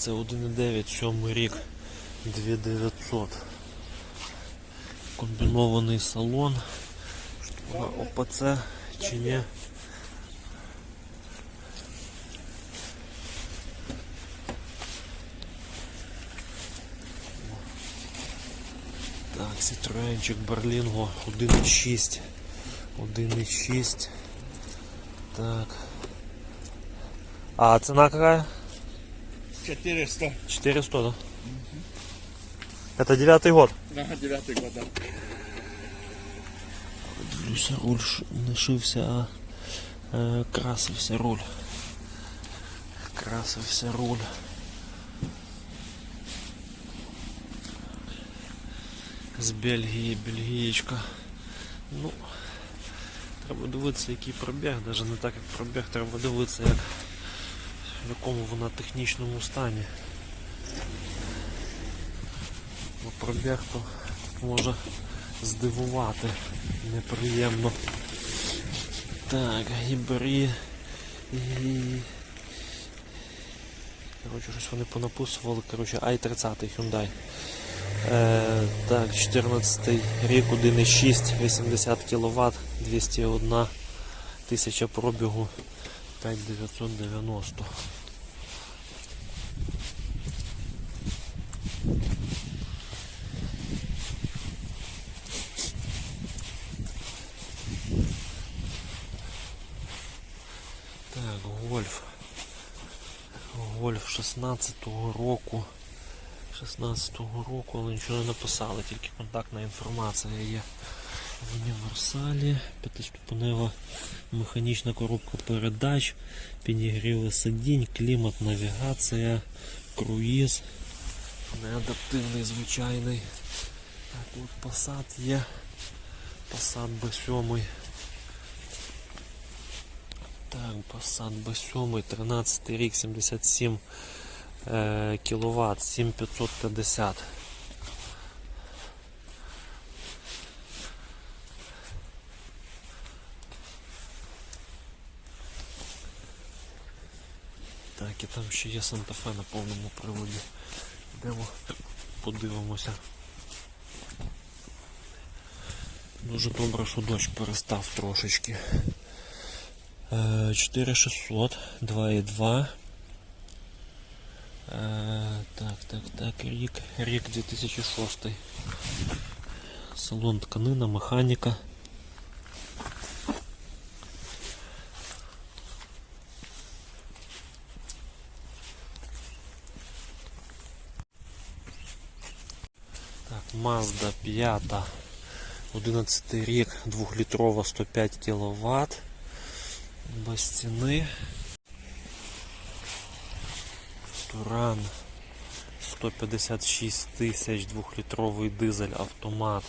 Це 1,9, 7 рік, 2900. Комбінований салон. Вона ОПЦ чи ні? Так, Citroenчик Берлінго 1.6. 1.6. Так. А цена какая? 400. 400, да? Это девятый год. Да, девятый год, да. Дивлюся, руль ш- не шився, а е, красився руль. Красився руль. З Бельгії, Бельгієчка. Ну, треба дивитися, який пробіг, навіть не так як пробіг, треба дивитися, як, В якому вона технічному стані. Бо пробіг то може здивувати неприємно. Так, гібрі. Коротше, щось вони понаписували. Коротше, i30 Hyundai. Е, так, 14 рік, 1,6, 80 кВт, 201 тисяча пробігу, 5990. 16-го року. 16-го року, але нічого не написали, тільки контактна інформація є. В універсалі, п'ятиступенева механічна коробка передач, підігріви сидінь, клімат, навігація, круїз, неадаптивний звичайний. Так, тут Passat є. Passat B7. Так, Passat B7, 13 рік, 77 е, кВт, 7550. Так, і там ще є Санта-Фе на повному приводі. Йдемо, подивимося. Дуже добре, що дощ перестав трошечки. Е, 4600, 2,2. Е, Так, так, так, рік, рік 2006. Салон тканина, механіка. Так, Mazda 5, 11 рік, 2-літрова 105 кВт. Без ціни. Туран 156 тисяч 2-літровий дизель автомат.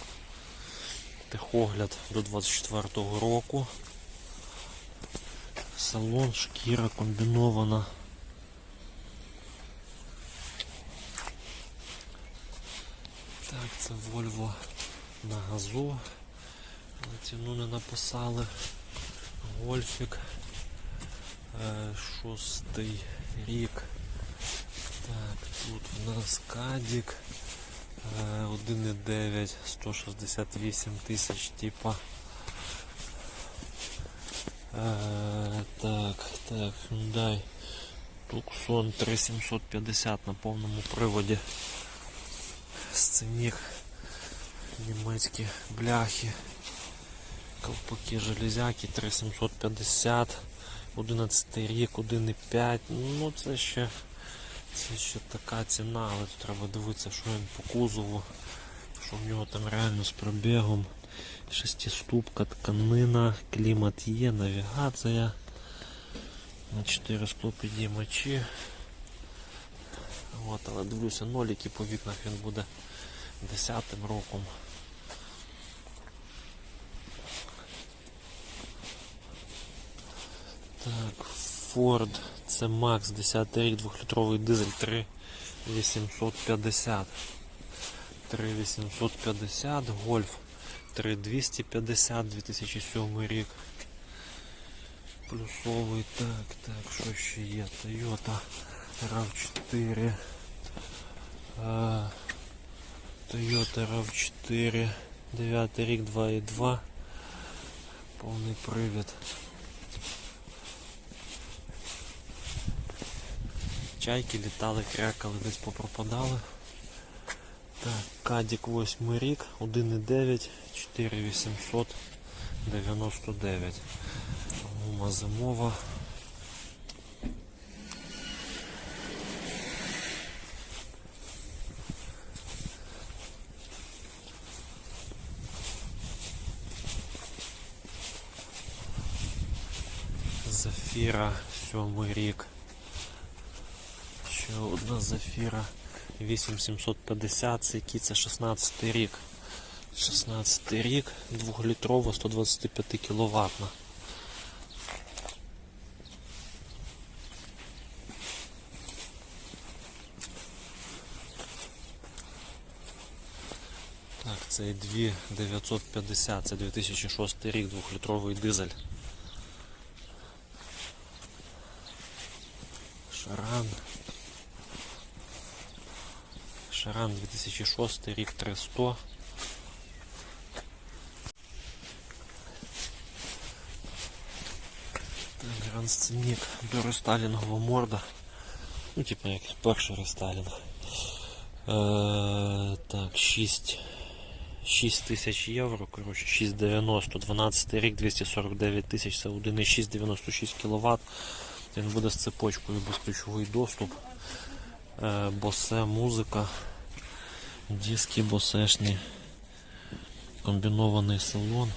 Техогляд до 24-го року. Салон, шкіра комбінована. Так, це Volvo на газу. Але ціну не написали. Гольфік. Е, Шостий рік. Так, тут в нас кадік. Е, 1,9, 168 тисяч типа. Е, так, так, Hyundai Tucson 3750 на повному приводі. Сценік. Німецькі бляхи. Колпаки железяки 3750. 11 рік, 1,5. Ну це ще це ще така ціна, але треба дивитися, що він по кузову, що в нього там реально з пробігом. Шестиступка, тканина, клімат є, навігація. На 4 склопідіймачі. От, але дивлюся, ноліки по вікнах він буде 10 роком. Так, Ford це Max 10 рік, 2-літровий дизель 3850. 3850, Golf 3250, 2007 рік. Плюсовий, так, так, що ще є? Toyota RAV4. е, Toyota RAV4. 9 рік 2.2. Повний привід. Чайки літали, крякали, десь попропадали. Так, Кадік 8 рік, 1,9, 4899. Гума зимова. Зафіра, сьомий рік. Ще одна зафіра 8750, це який це 16 рік. 16 рік, 2-літрова, 125 кВт. Так, це і 2950, це 2006 рік, 2-літровий дизель. Шаран. Шаран 2006 рік 300. Так, Гранд Сценік до рестайлінгова морда. Ну, типу як перший рестайлінг. Е, так, 6. 6 тисяч євро, коротше, 690, 12 рік, 249 тисяч, це 1,696 кВт. Він буде з цепочкою безключовий доступ. Е, босе музика, диски босешні, комбінований салон.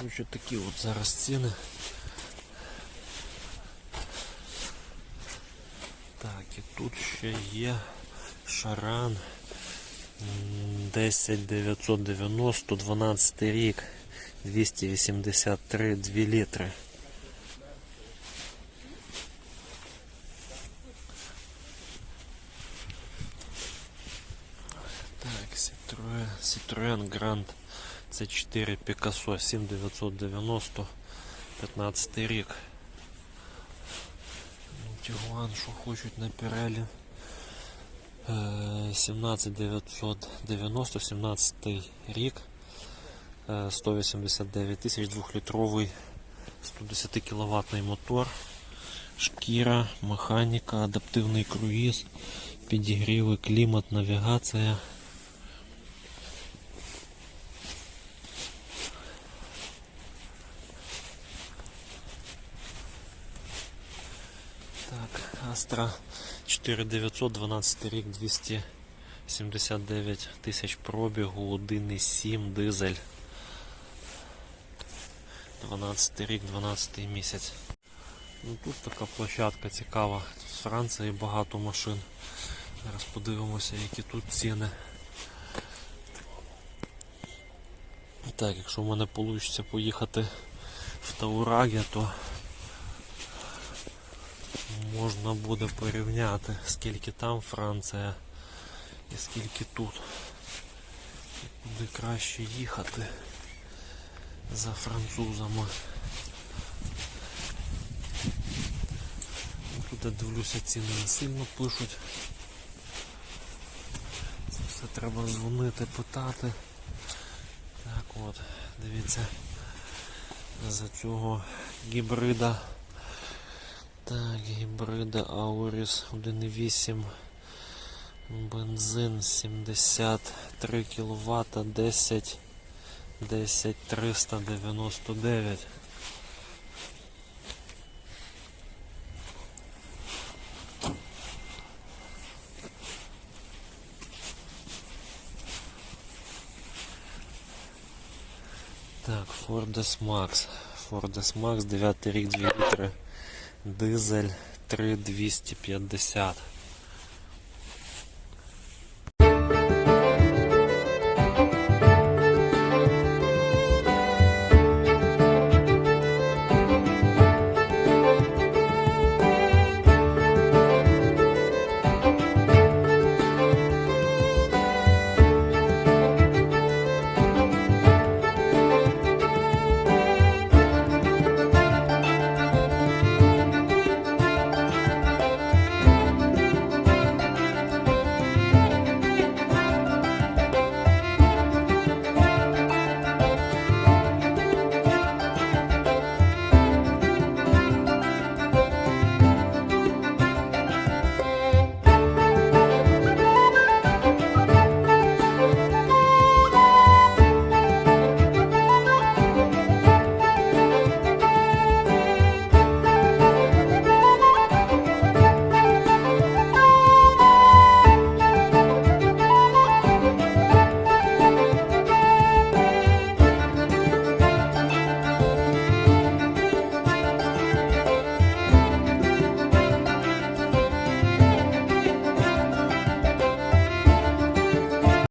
Коротше, такі от зараз ціни. Так, і тут ще є шаран м, 10990, 12 рік, 283 2 літри. Так, Citroen, Citroen Grand C4 Picasso 7990, 15 рік. Тігуан, що хочуть на Пірелі. Е, 17990, 17 рік. Е, 189 тисяч, 2-літровий 110 кВт мотор. Шкіра, механіка, адаптивний круїз, підігріви, клімат, навігація. Так, Astra 4900, 12 рік, 279 тисяч пробігу, 1,7 дизель. 12 рік, 12 місяць. Ну, тут така площадка цікава. Тут з Франції багато машин. Зараз подивимося, які тут ціни. Так, якщо в мене вийде поїхати в Таурагі, то можна буде порівняти, скільки там Франція і скільки тут. І куди краще їхати за французами. Ну, Тут я дивлюся, ціни не сильно пишуть. Це все треба дзвонити, питати. Так от, дивіться, за цього гібрида. Так, гібрида Auris 1.8 бензин 73 кВт 10 10 399 Так, Ford S-Max Ford S-Max 9 рік 2 літри Дизель 3250